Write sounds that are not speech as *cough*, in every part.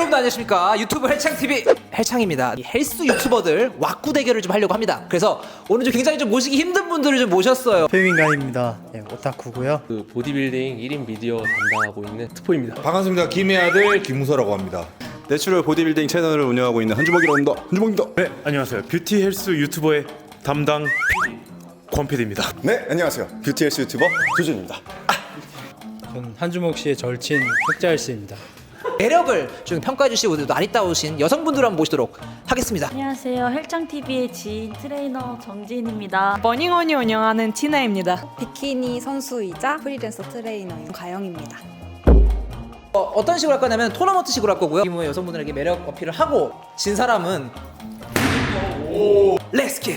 여러분들 안녕하십니까 유튜브 헬창TV 헬창입니다 이 헬스 유튜버들 왁구 대결을 좀 하려고 합니다 그래서 오늘 좀 굉장히 좀 모시기 힘든 분들을 좀 모셨어요 페밍가입니다. 네, 오타쿠고요. 그 보디빌딩 1인 미디어 담당하고 있는 트포입니다. 반갑습니다. 김의 아들 김우서라고 합니다. 내추럴 보디빌딩 채널을 운영하고 있는 한주먹이라고 합니다. 한주먹입니다. 네, 안녕하세요. 뷰티 헬스 유튜버의 담당 권PD입니다. 네, 안녕하세요. 뷰티 헬스 유튜버 두준입니다. 저는 한주목 씨의 절친 흑자일스입니다. 매력을 좀 평가해 주시고 오늘도 아리따우신 여성분들 한번 모시도록 하겠습니다 안녕하세요. 헬창TV의 지인 트레이너 정지인입니다. 머닝원이 운영하는 티나입니다. 비키니 선수이자 프리랜서 트레이너인 가영입니다. 어, 어떤 식으로 할 거냐면 토너먼트식으로 할 거고요 이모 여성분들에게 매력 어필을 하고 진 사람은 렛츠기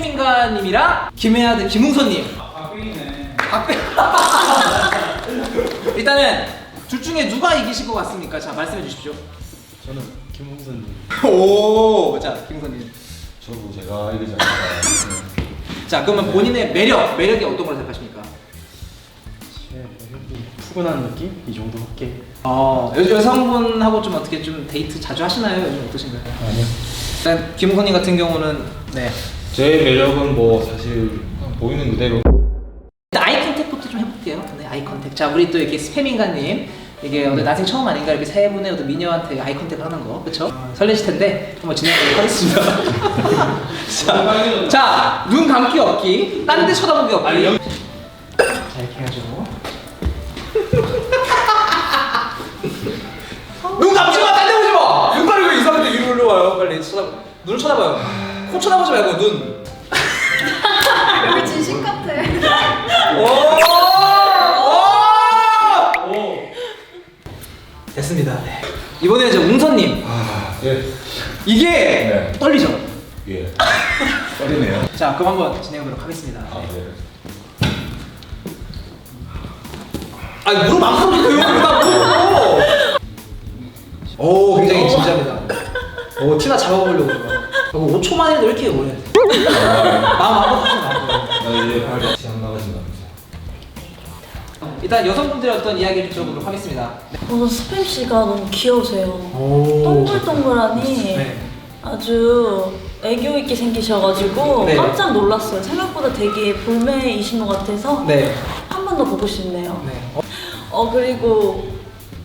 민가님이랑 김혜아드 김웅선님 박빙이네 *laughs* 일단은 둘 중에 누가 이기실 것 같습니까? 자 말씀해 주십시오 저는 김웅선님. *laughs* 오, 자 김웅선님 저도 제가 이기지 않을까. 자 그러면 본인의 매력 매력이 어떤 걸 생각하십니까? 푸근한 느낌? 이 정도 할게. 어, 여, 여성분하고 좀 어떻게 좀 데이트 자주 하시나요? 요즘 어떠신가요? 아니요. 일단 김우선님 같은 경우는 네 제 매력은 뭐 사실 보이는 그대로. 아이 컨택부터 좀 해볼게요. 네 아이 컨택. 자 우리 또 이렇게 스팸인가님 이게 오늘 나생 처음 아닌가 이렇게 세 분의 어떤 미녀한테 아이 컨택을 하는 거 그렇죠? 설레실 텐데 한번 진행하도록 하겠습니다. *laughs* 자, 자, 눈 감기 없기, 딴 데 쳐다보기 없기. 자 이렇게 해가지고. 눈 감지 마, 딴 데 보지 마. 눈깔이 왜 이상한데 위로 올라와요? 빨리 쳐다, 눈을 쳐다봐요. 코 쳐다보지 말고 눈. *laughs* 여기 진심 같아. 오! 오! 됐습니다. 네. 이번에 이제 웅선님 아, 예. 이게 네. 떨리죠? 예. *laughs* 떨리네요. 자 그럼 한번 진행해보도록 하겠습니다. 아, 네. 아니 무릎 안 꿇어도 돼요. 나 무릎. 오 굉장히 진지합니다. 오 티나 잡아보려고 지금. 어, 5초 만에도 이렇게 오래. 마음 아파하지 마. 일단 여성분들의 어떤 이야기를 들어보도록 하겠습니다. 오늘 스팸 씨가 너무 귀여우세요. 오. 동글동글하니 네. 아주 애교 있게 생기셔가지고 네. 깜짝 놀랐어요. 생각보다 되게 볼매이신 것 같아서 네. 한 번 더 보고 싶네요. 네. 어, 어 그리고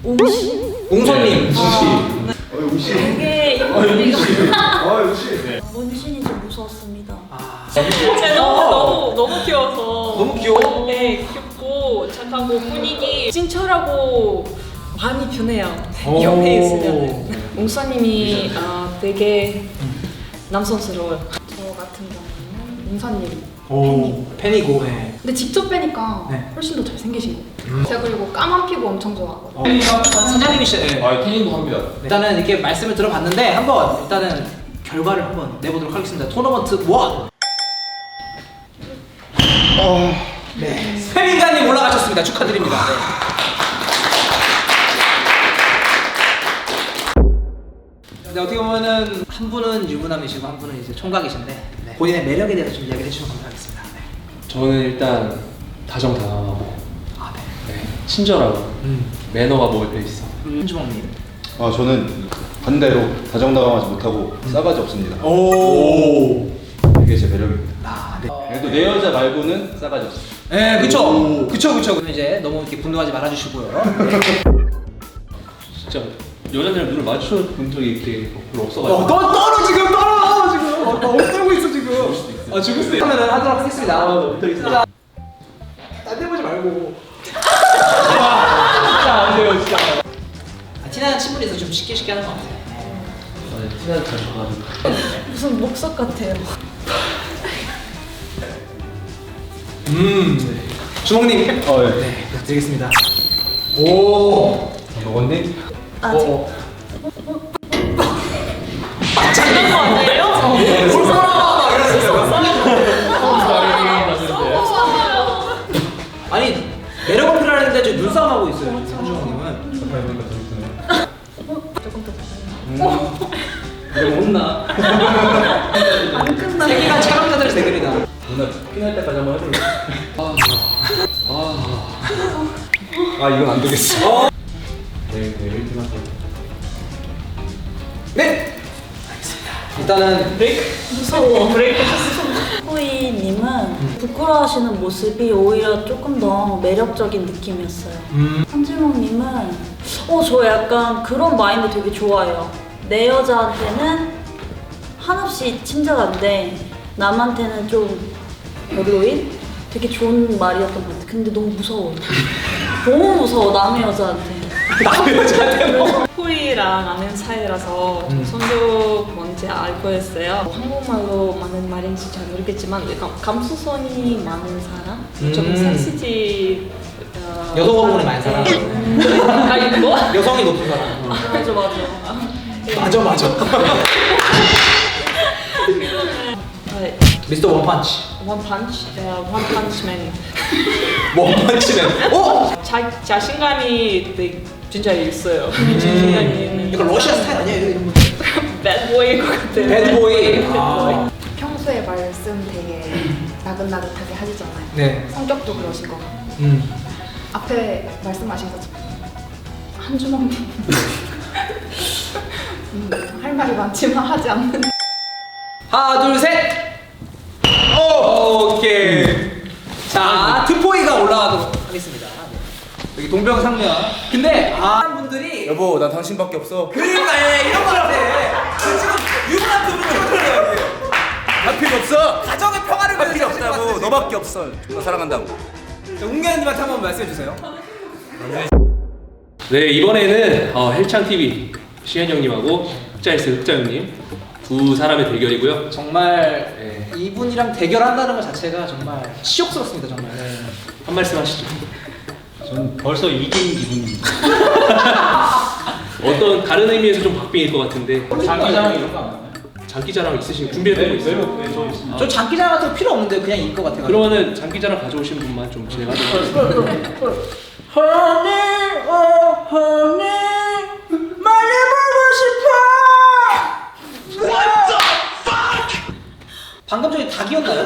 웅씨 웅선님. 아, 네. 되게 이쁘니까 문신이 좀 무서웠습니다. 아. 너무 너무 너무 귀여워서 너무 귀여워? 네 귀엽 고 착하고 분위기 친절하고 많이 변해요. 오. 옆에 있으면 웅사님이 아, 되게 남성스러워요. 저 같은 경우는 웅사님. 오. 팬이고. 네. 근데 직접 빼니까 네. 훨씬 더 잘생기신 것 같아요. 제가 그리고 까만 피부 엄청. 어, 사장님이시죠? 네. 아, 태닝도 합니다. 일단은 이렇게 말씀을 들어봤는데 한번 일단은 결과를 한번 내보도록 하겠습니다. 토너먼트 1. 네. 스팸인가님 올라가셨습니다. 축하드립니다. 네. 네, 어떻게 보면은 한 분은 유부남이시고 한 분은 이제 총각이신데 네. 본인의 매력에 대해서 좀 이야기를 해주시면 감사하겠습니다. 네. 저는 일단 다정다감하고 아, 네. 네, 친절하고 음. 매너가 먹을 있어. 한주먹님. 아, 저는 반대로 다정다감하지 못하고 싸가지 없습니다. 오. 이게 제 매력입니다. 아, 네. 그래도 내 여자 말고는 싸가지 없습니다. 네, 그쵸. 그쵸, 그쵸. 그럼 이제 너무 이렇게 분노하지 말아주시고요. 네. *laughs* 진짜 여자들이랑 눈을 마주쳐 본 적이 이렇게 별로 없어가지고. 어, 떨, 떨어 지금 떨어 지금 어, 어, 떨고 있어 지금 아 죽을 수도 있어 그러면 하도록 하겠습니다 자, 딴데 보지 말고 진짜 안 돼요 진짜 아, 티나는 친분이 있어 좀 쉽게 쉽게 하는 것 같아요 네, 친한 잘 줘가지고. 무슨 목석 같아요. 음 주먹님 어, 예. 네 부탁드리겠습니다 오 먹었니? 아직 어, 장난 거 아니에요? 볼사람 아니 매력 어필하는데 지금 눈싸움 하고 있어요 지금 주먹님은 이거 못나 안 끝나. 세계관 촬 누나 피날 때까지 한번 해볼래? 아, 이건 안 되겠어. 네, 네, 1등 할게요. 네. 알겠습니다. 일단은 무서워. 호이님은 부끄러워하시는 모습이 오히려 조금 더 매력적인 느낌이었어요. 음. 한지몽님은 어 저 약간 그런 마인드 되게 좋아해요. 내 여자한테는 한없이 친절한데 남한테는 좀 별로인 되게 좋은 말이었던 것 같아. 근데 너무 무서워. 너무 무서워 남의 여자한테. 남의 여자한테 뭐. 후이랑 아는 사이라서 음. 선조 뭔지 알고 있어요. 한국말로 많은 말인지 잘 모르겠지만 약간 감수성이 많은 사람, 좀 음. 센시티 어, 여성 호르몬이 많은 사람. 아 이거? 여성이 높은 사람. 맞아 맞아. 맞아 맞아. 아, *laughs* 미스터 원펀치. 원 펀치, 어, 원 펀치맨. 원펀치맨. 어? 자 자신감이 되게 진짜 있어요. 자신감이 있는. 이거 러시아 스타일 아니에요? 이런 거. 배드보이인 것 같아요. 배드보이. 아. 평소에 말씀 되게 나긋나긋하게 하시잖아요. 네. 성격도 그러신 것 같고. 음. 앞에 말씀하신 것처럼 한 주먹님 *laughs* 음, 할 말이 많지만 하지 않는 하나 둘 셋. 오, 오케이. 자 투포이가 올라가도록 하겠습니다. 네. 여기 동병상련. 근데 아 분들이 여보, 난 당신밖에 없어. 그러니까 얘 이런 거 같아. 지금 유부남 두분 찍어줘요. 할 필요 없어. 가정의 평화를 할 필요 없다고. 너밖에 없어. 너 사랑한다고. 자, 웅gerne님한테 한번 말씀해 주세요. 네 이번에는 어, 헬창 TV 시현 형님하고 흑자일스 흑자 형님 두 사람의 대결이고요. 정말 네. 이분이랑 대결한다는 것 자체가 정말 치욕스럽습니다 정말. 한 말씀 하시죠. 전 벌써 이긴 기분입니다. *laughs* 어떤 다른 의미에서 좀 박빙일 것 같은데 장기자랑 이런 거 안 하나요? 장기자랑 있으신 준비해둔 거 있어요? 네, 저 있습니다. 저 장기자랑 같은 거 필요 없는데 그냥 것 같아요. 그러면은 장기자랑 가져오신 분만 좀 진행하도록 하겠습니다. honey, oh honey, 많이 보고 싶어. What the fuck? 방금 전에 닭이었나요?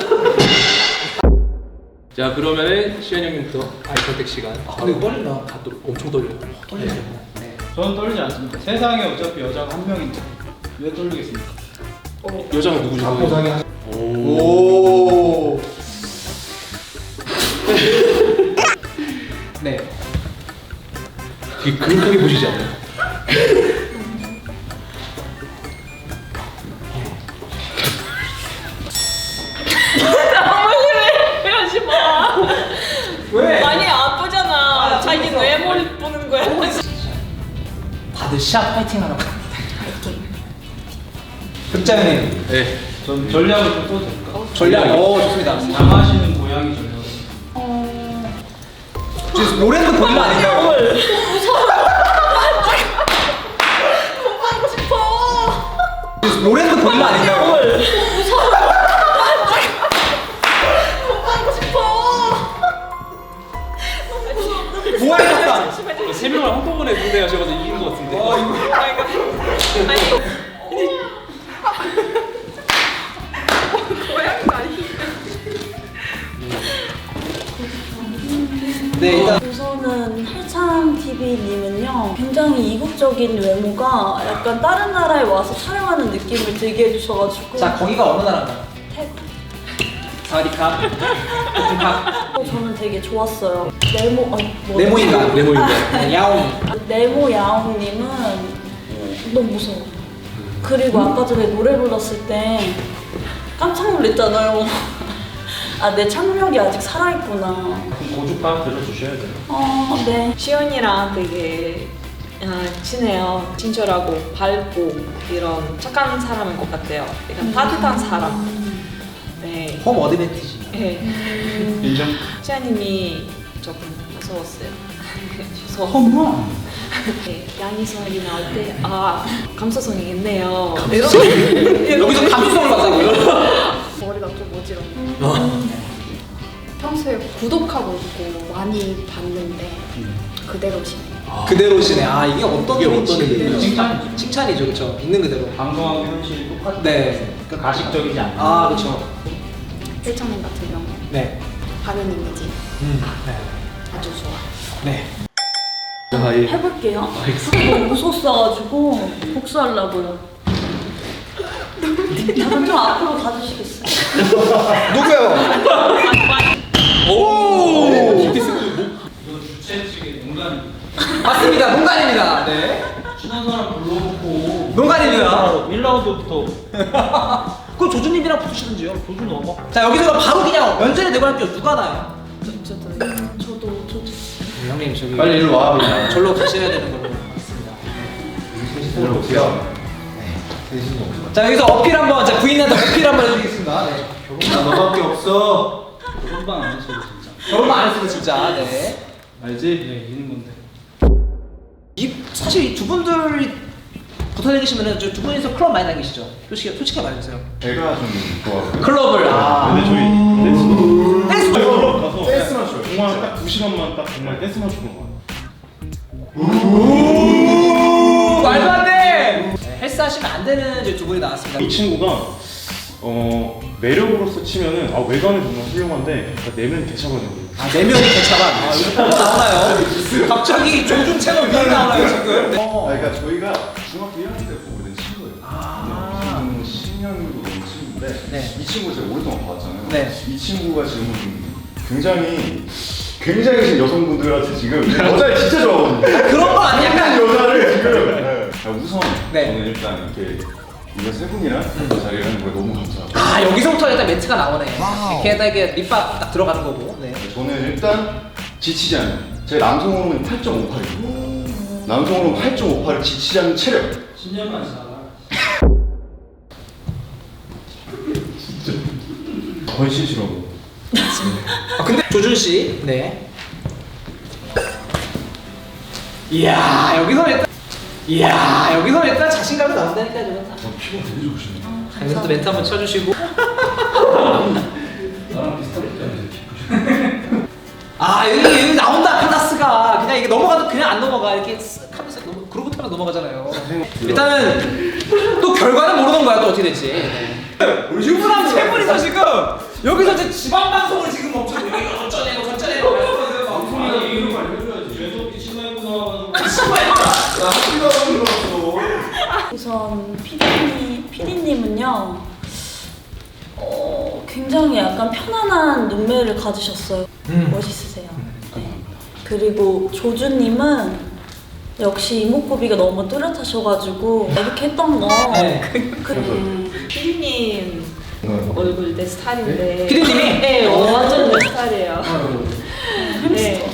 자 그러면은 시현 형님부터 아이 선택 시간 아, 근데 이거 떨린다. 갖도록 엄청 떨려요. 떨리죠. 네. 저는 떨리지 않습니다. 세상에 어차피 여자가 한 명인데 왜 떨리겠습니까? 여자가 누구죠? 오. 오. 네. 되게 그윽하게 보시지 않아요? *laughs* 시합 파이팅 하라고. 흑자연님 네. 전 전략을 좀 써도 될까? 전략. 오 좋습니다. 당하시는 고양이 전략. 지금 로랜드 고릴라 아닌가요? 지금 로랜드 고릴라 아닌가요? 부활했 세 명을 한꺼번에 상대하셔서 이긴 것 같은데. 네 일단 우선은 헬창 TV님은요 굉장히 이국적인 외모가 약간 다른 나라에 와서 촬영하는 느낌을 들게 해주셔가지고 자 거기가 어느 나라인가요? 태국 사와디카. 어, 저는 되게 좋았어요. 네모 어, 뭐 네모인간. 네모인간. 네, *laughs* 야옹. 네모 야옹님은 너무 무서워. 그리고 아까 전에 노래 불렀을 때 깜짝 놀랐잖아요. *laughs* 아 내 창력이 아직 살아있구나. 고주파 들어주셔야 돼요. 어 네. 시연이랑 되게 아, 친해요. 친절하고 밝고 이런 착한 사람인 것 같아요. 약간 따뜻한 사람. 네. 홈 어드밴티지. 네. 인정. 시아님이 조금 무서웠어요. *laughs* 무서워. 홈런. 네, 양이성이 나올 때, 아, 감수성이 있네요. 이런 여기서 감수성을 봤다고요? 머리가 좀 어지럽네. 평소에 구독하고 있고 많이 봤는데 그대로시네요. 그대로시네. 아 이게 어떤 이게 어떤 의미인지. 의미예요? 칭찬이죠. 칭찬이죠, 그렇죠. 있는 그대로. 방송하고 현실이 똑같아. 네. 가식적이지 않아. 아 그렇죠. 일정님 같은 경우 네. 바른 이미지 음. 네. 아주 좋아. 네. 아, 예. 해볼게요. 너무 무서웠어가지고 복수하려고요. 다들 좀 앞으로 가주시겠어요? 누구요? 오! 이거 주최 측의 농간입니다. 맞습니다. 농간입니다. 네. 친한 사람 불러놓고 농간입니다. 1라운드부터 그럼 조준님이랑 붙으시든지요. 조준 넘어. 자 여기서 바로 그냥 면전에 내고 할게요. 누가 나요? 저도 저도 저도 형님 저기 빨리 일로 와 그냥. 절로 가셔야 되는 걸로 맞습니다. 일로 오세요. 자 여기서 어필 한번 자 부인한테 어필 한번 해드리겠습니다. 네. 나 너밖에 없어. 결혼방 안 했어 진짜. 결혼만 안 했으면 진짜. 네. 알지? 네 이기는 건데. 이 사실 이 두 분들 이 붙어 다니시면은 저두 분이서 클럽 많이 다니시죠? 솔직히 솔직히 말해주세요. 제가 좀 좋아하고요. 클럽을 아. 근데 저희 댄스 댄스 클럽 가서 댄스만 쳐요. 정말 딱 2시간만 딱 정말 댄스만 추는 거예요. 오, 말도 안 돼. 네, 헬스 하시면 안 되는 이제 두 분이 나왔습니다. 이 친구가 어 매력으로서 치면은 아 외관은 정말 훌륭한데 그러니까 내면 개차거든요. 아 내면이 개차반. 아 여기 또 나오나요? 갑자기 조준 채널 위 나오나요 지금? 아, 어. 그러니까 저희가 중학교 1학년 때부터 오래된 친구예요. 아. 근데 지금 10년도 넘은 친구인데 네. 이 친구 제가 오랫동안 봐왔잖아요. 네. 이 친구가 지금 굉장히 굉장히 지금 여성분들한테 지금 여자를 진짜 좋아하거든요. 그런 거 아니야? 여자를 지금. 네. 자, 우선 네. 저는 일단 이렇게 이거 세 분이랑 자리를 하는 거에 너무 감사하고 아 여기서부터 일단 멘트가 나오네. 이렇게 이게 밑밥 딱 들어가는 거고. 네. 저는 일단 지치지 않는 제 남성호르몬이 8.58이고 남성호르몬 8.58을 지치지 않는 체력 10년만 지나가. 훨씬 싫어하고 아, 근데 조준 씨. 네. 이야 여기서 일단. 이야 여기서 일단 자신감이 나온다니까요. 어, 피부가 되게 좋으시네 여기서 또 멘트 한번 쳐주시고. *laughs* 나랑 비슷하게 아 여기 여기 나온다 클라스가 그냥 이게 넘어가도 그냥 안 넘어가 이렇게 쓱 하면서 넘어, 그러고 타면 넘어가잖아요. 일단은 또 결과는 모르는 거야 또 어떻게 될지. 유부남 세 분이서 지금 여기서 이제 지방 방송을 지금 우선 피디님 피디님은요 어, 굉장히 약간 편안한 눈매를 가지셨어요. 멋있으세요. 네. 그리고 조주님은 역시 이목구비가 너무 뚜렷하셔가지고 이렇게 했던 거. 네. 그, 피디님 얼굴 내 스타일인데. 피디님이? 네, 완전 내 스타일이에요. 네.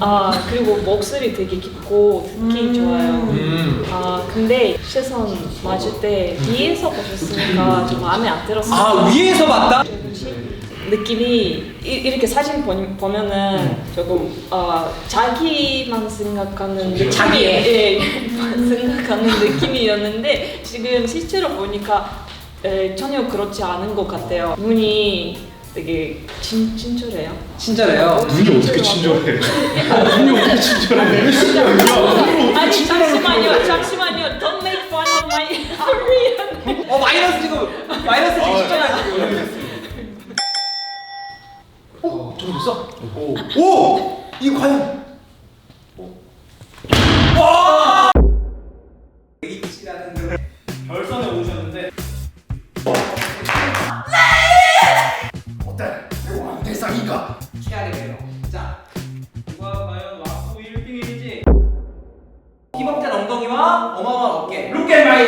아 그리고 목소리 되게 깊고 듣기 좋아요. 음. 아 근데 시선 맞을 때 뒤에서 보셨으니까 좀 마음에 안 들었어요. 아 위에서 봤다? 느낌이 이, 이렇게 사진 보, 보면은 조금 어, 자기만 생각하는 느낌, 자기애. 예, *laughs* 생각하는 느낌이었는데 지금 실제로 보니까 에, 전혀 그렇지 않은 것 같아요. 눈이 되게 친, 친절해요. 친절해요. 눈이 어떻게 친절해? 눈이 어떻게 *laughs* 친절해? 자 누가 과연 와꾸 1등일지 희범된 엉덩이와 어마어마한 어깨. Ass.